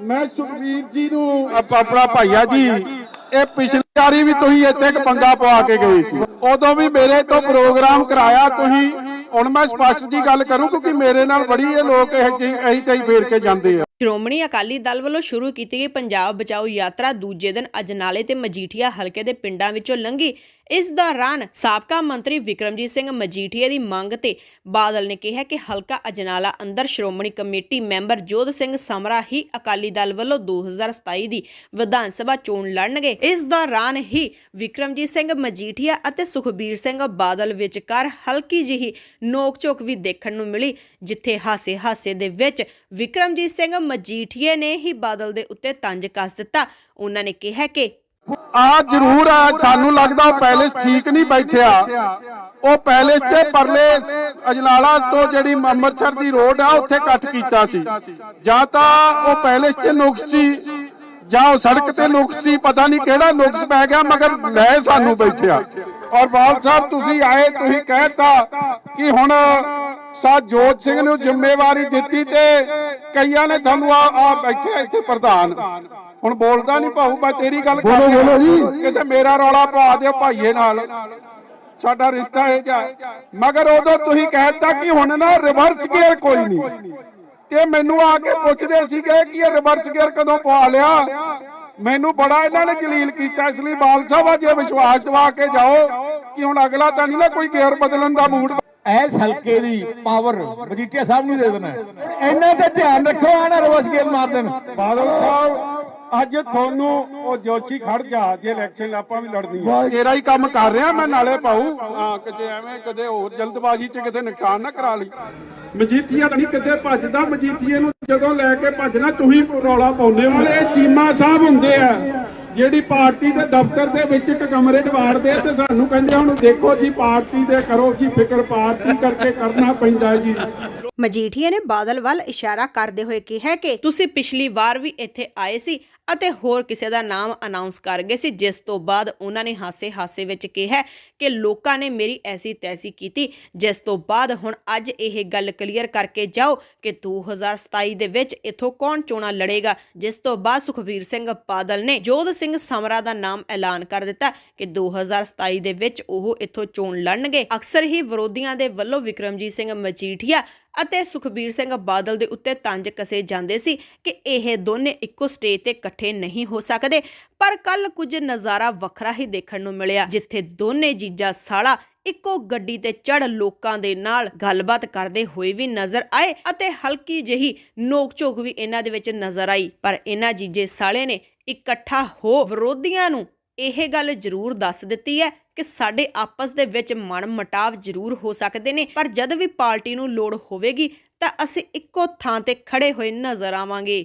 ਮੈਂ ਸੁਖਵੀਰ ਜੀ ਨੂੰ ਆਪਣਾ ਭਾਈਆ ਜੀ, ਇਹ ਪਿਛਲੀ ਵਾਰੀ ਵੀ ਤੁਸੀਂ ਇੱਥੇ ਇੱਕ ਪੰਗਾ ਪਵਾ ਕੇ ਗਏ ਸੀ। ਉਦੋਂ ਵੀ ਮੇਰੇ ਤੋਂ ਪ੍ਰੋਗਰਾਮ ਕਰਾਇਆ ਤੁਸੀਂ। ਹੁਣ ਮੈਂ ਸਪਸ਼ਟ ਜੀ ਗੱਲ ਕਰੂੰ, ਕਿਉਂਕਿ ਮੇਰੇ ਨਾਲ ਬੜੀ ਇਹ ਲੋਕ ਇਹ ਜਿਹੀ ਫੇਰ ਕੇ ਜਾਂਦੇ ਆ। ਸ਼੍ਰੋਮਣੀ ਅਕਾਲੀ ਦਲ ਵੱਲੋਂ ਸ਼ੁਰੂ ਕੀਤੀ ਗਈ ਪੰਜਾਬ ਬਚਾਓ ਯਾਤਰਾ ਦੂਜੇ ਦਿਨ ਅਜਨਾਲੇ ਤੇ ਮਜੀਠੀਆ ਹਲਕੇ ਦੇ ਪਿੰਡਾਂ ਵਿੱਚੋਂ ਲੰਘੀ। ਇਸ ਦੌਰਾਨ ਸਾਬਕਾ ਮੰਤਰੀ ਵਿਕਰਮਜੀਤ ਸਿੰਘ ਮਜੀਠੀਆ ਦੀ ਮੰਗ ਤੇ ਬਾਦਲ ਨੇ ਕਿਹਾ ਕਿ ਹਲਕਾ ਅਜਨਾਲਾ ਅੰਦਰ ਸ਼੍ਰੋਮਣੀ ਕਮੇਟੀ ਮੈਂਬਰ ਜੋਧ ਸਿੰਘ ਸਮਰਾ ਹੀ ਅਕਾਲੀ ਦਲ ਵੱਲੋਂ 2027 ਦੀ ਵਿਧਾਨ ਸਭਾ ਚੋਣ ਲੜਨਗੇ। ਇਸ ਦੌਰਾਨ ਹੀ ਵਿਕਰਮਜੀਤ ਸਿੰਘ ਮਜੀਠੀਆ ਅਤੇ ਸੁਖਬੀਰ ਸਿੰਘ ਬਾਦਲ ਵਿਚਕਾਰ ਹਲਕੀ ਜਿਹੀ ਨੋਕ-ਝੋਕ ਵੀ ਦੇਖਣ ਨੂੰ ਮਿਲੀ, ਜਿੱਥੇ ਹਾਸੇ-ਹਾਸੇ ਦੇ ਵਿੱਚ ਵਿਕਰਮਜੀਤ ਸਿੰਘ ਮਜੀਠੀਏ ਨੇ ਹੀ ਬਾਦਲ ਦੇ ਉੱਤੇ ਤੰਜ ਕੱਸ ਦਿੱਤਾ। ਉਹਨਾਂ ਨੇ ਕਿਹਾ ਕਿ ਆ ਜ਼ਰੂਰ ਆ, ਸਾਨੂੰ ਲੱਗਦਾ ਉਹ ਪੈਲੇਸ ਠੀਕ ਨਹੀਂ ਬੈਠਿਆ। ਉਹ ਪੈਲੇਸ 'ਚ ਪਰਲੇ ਅਜਨਾਲਾ ਤੋਂ ਜਿਹੜੀ ਅੰਮ੍ਰਿਤਸਰ ਦੀ ਰੋਡ ਆ, ਉੱਥੇ ਕੱਟ ਕੀਤਾ ਸੀ। ਜਾਂ ਤਾਂ ਉਹ ਪੈਲੇਸ 'ਚ ਨੁਕਸ ਸੀ, ਜਾਂ ਉਹ ਸੜਕ ਤੇ ਨੁਕਸ ਸੀ, ਪਤਾ ਨਹੀਂ ਕਿਹੜਾ ਨੁਕਸ ਪੈ ਗਿਆ, ਮਗਰ ਲੈ ਸਾਨੂੰ ਬੈਠਿਆ। ਔਰ ਬਾਲ ਸਾਹਿਬ ਤੁਸੀਂ ਆਏ ਤੁਸੀਂ ਕਹਿਤਾ ਕਿ ਹੁਣ ਸਾ ਜੋਤ ਸਿੰਘ ਨੂੰ ਜ਼ਿੰਮੇਵਾਰੀ ਦਿੱਤੀ ਤੇ ਕਈਆਂ ਨੇ ਤੁਹਾਨੂੰ ਆ ਆ ਬੈਠੇ ਇੱਥੇ ਪ੍ਰਧਾਨ। ਹੁਣ ਬੋਲਦਾ ਨਹੀਂ ਭਾਊ ਮੈਂ ਤੇਰੀ ਗੱਲ ਕਰ ਬੋਲੋ ਬੋਲੋ ਜੀ। ਕਿਤੇ ਮੇਰਾ ਰੌਲਾ ਪਾ ਦਿਓ ਭਾਈਏ ਨਾਲ। ਸਾਡਾ ਰਿਸ਼ਤਾ ਇਹ ਜਾ ਮਗਰ ਉਦੋਂ ਤੁਸੀਂ ਕਹਿਤਾ ਕਿ ਹੁਣ ਨਾ ਰਿਵਰਸ ਗੇਅਰ ਕੋਈ ਨਹੀਂ ਤੇ ਮੈਨੂੰ ਆ ਕੇ ਪੁੱਛਦੇ ਸੀਗੇ ਕਿ ਇਹ ਰਿਵਰਸ ਗੇਅਰ ਕਦੋਂ ਪਵਾ ਲਿਆ? ਮੈਨੂੰ ਬੜਾ ਇਹਨਾਂ ਨੇ ਜਲੀਲ ਕੀਤਾ ਇਸ ਲਈ ਬਾਲ ਸਾਹਿਬ ਆ ਜੇ ਵਿਸ਼ਵਾਸ ਦਵਾ ਕੇ ਜਾਓ ਕਿ ਹੁਣ ਅਗਲਾ ਤਾਂ ਨਹੀਂ ਨਾ ਕੋਈ ਗੇਅਰ ਬਦਲਣ ਦਾ ਮੂਡ ਐਸ ਹਲਕੇ ਦੀ ਪਾਵਰ ਮਜੀਠੀਆ ਸਾਹਿਬ ਨੂੰ ਦੇ ਦੇਣਾ। ਇਹਨਾਂ ਤੇ ਧਿਆਨ ਰੱਖੋ ਆਣਾ ਰਵਸ ਗੇਲ ਮਾਰ ਦੇਣ। ਬਾਦਲ ਸਾਹਿਬ ਅੱਜ ਤੁਹਾਨੂੰ ਉਹ ਜੋਸ਼ੀ ਖੜ ਜਾ ਜੇ ਇਲੈਕਸ਼ਨ ਆਪਾਂ ਵੀ ਲੜਨੀ ਹੈ ਤੇਰਾ ਹੀ ਕੰਮ ਕਰ ਰਿਹਾ ਮੈਂ ਨਾਲੇ ਪਾਉ ਹਾਂ ਕਿਤੇ ਐਵੇਂ ਕਦੇ ਹੋਰ ਜਲਦਬਾਜ਼ੀ 'ਚ ਕਿਤੇ ਨੁਕਸਾਨ ਨਾ ਕਰਾ ਲਈ। ਮਜੀਠੀਆ ਤਾਂ ਨਹੀਂ, ਕਿਤੇ ਭੱਜਦਾ, ਮਜੀਠੀਏ ਨੂੰ ਜਦੋਂ ਲੈ ਕੇ ਭੱਜਣਾ ਤੁਸੀਂ ਰੌਲਾ ਪਾਉਂਦੇ ਹੋ। ਇਹ ਚੀਮਾ ਸਾਹਿਬ ਹੁੰਦੇ ਆ, ਜਿਹੜੀ ਪਾਰਟੀ ਦੇ ਦਫ਼ਤਰ ਦੇ ਵਿੱਚ ਇੱਕ ਕਮਰੇ 'ਚ ਵਾੜਦੇ ਆ ਤੇ ਸਾਨੂੰ ਕਹਿੰਦੇ ਹੁਣ ਦੇਖੋ ਜੀ, ਪਾਰਟੀ ਦੇ ਕਰੋ ਜੀ, ਫਿਕਰ ਪਾਰਟੀ ਕਰਕੇ ਕਰਨਾ ਪੈਂਦਾ ਜੀ। ਮਜੀਠੀਆ ਨੇ ਬਾਦਲ ਵੱਲ ਇਸ਼ਾਰਾ ਕਰਦੇ ਹੋਏ ਕਿਹਾ ਕਿ ਤੁਸੀਂ ਪਿਛਲੀ ਵਾਰ ਵੀ ਇੱਥੇ ਆਏ ਸੀ ਅਤੇ ਹੋਰ ਕਿਸੇ ਦਾ ਨਾਮ ਅਨਾਉਂਸ ਕਰ ਗਏ ਸੀ, ਜਿਸ ਤੋਂ ਬਾਅਦ ਉਹਨਾਂ ਨੇ ਹਾਸੇ-ਹਾਸੇ ਵਿੱਚ ਕਿਹਾ ਕਿ ਲੋਕਾਂ ਨੇ ਮੇਰੀ ਐਸੀ ਤੈਸੀ ਕੀਤੀ, ਜਿਸ ਤੋਂ ਬਾਅਦ ਹੁਣ ਅੱਜ ਇਹ ਗੱਲ ਕਲੀਅਰ ਕਰਕੇ ਜਾਓ ਕਿ 2027 ਦੇ ਵਿੱਚ ਇਥੋਂ ਕੌਣ ਚੋਣਾਂ ਲੜੇਗਾ, ਜਿਸ ਤੋਂ ਬਾਅਦ ਸੁਖਬੀਰ ਸਿੰਘ ਬਾਦਲ ਨੇ ਜੋਧ ਸਿੰਘ ਸਮਰਾ ਦਾ ਨਾਮ ਐਲਾਨ ਕਰ ਦਿੱਤਾ ਕਿ 2027 ਦੇ ਵਿੱਚ ਉਹ ਇਥੋਂ ਚੋਣ ਲੜਨਗੇ। ਅਕਸਰ ਹੀ ਵਿਰੋਧੀਆਂ ਦੇ ਵੱਲੋਂ ਵਿਕਰਮਜੀਤ ਸਿੰਘ ਮਜੀਠੀਆ ਅਤੇ ਸੁਖਬੀਰ ਸਿੰਘ ਬਾਦਲ ਦੇ ਉੱਤੇ ਤੰਜ ਕਸੇ ਜਾਂਦੇ ਸੀ ਕਿ ਇਹ ਦੋਨੇ ਇੱਕੋ ਸਟੇਜ ਤੇ ਇਕੱਠੇ ਨਹੀਂ ਹੋ ਸਕਦੇ, ਪਰ ਕੱਲ ਕੁਝ ਨਜ਼ਾਰਾ ਵੱਖਰਾ ਹੀ ਦੇਖਣ ਨੂੰ ਮਿਲਿਆ। ਜਿੱਥੇ ਦੋਨੇ ਜੀਜਾ ਸਾਲਾ ਇੱਕੋ ਗੱਡੀ ਤੇ ਚੜ ਲੋਕਾਂ ਦੇ ਨਾਲ ਗੱਲਬਾਤ ਕਰਦੇ ਹੋਏ ਵੀ ਨਜ਼ਰ ਆਏ ਅਤੇ ਹਲਕੀ ਜਿਹੀ ਨੋਕ-ਝੋਕ ਵੀ ਇਹਨਾਂ ਦੇ ਵਿੱਚ ਨਜ਼ਰ ਆਈ। ਪਰ ਇਹਨਾਂ ਜੀਜੇ ਸਾਲੇ ਨੇ ਇਕੱਠਾ ਹੋ ਵਿਰੋਧੀਆਂ ਨੂੰ ਇਹ ਗੱਲ ਜ਼ਰੂਰ ਦੱਸ ਦਿੱਤੀ ਹੈ ਕਿ ਸਾਡੇ ਆਪਸ ਦੇ ਵਿੱਚ ਮਨ ਮਟਾਵ ਜ਼ਰੂਰ ਹੋ ਸਕਦੇ ਨੇ, ਪਰ ਜਦ ਵੀ ਪਾਰਟੀ ਨੂੰ ਲੋੜ ਹੋਵੇਗੀ ਤਾਂ ਅਸੀਂ ਇੱਕੋ ਥਾਂ ਤੇ ਖੜੇ ਹੋਏ ਨਜ਼ਰ ਆਵਾਂਗੇ।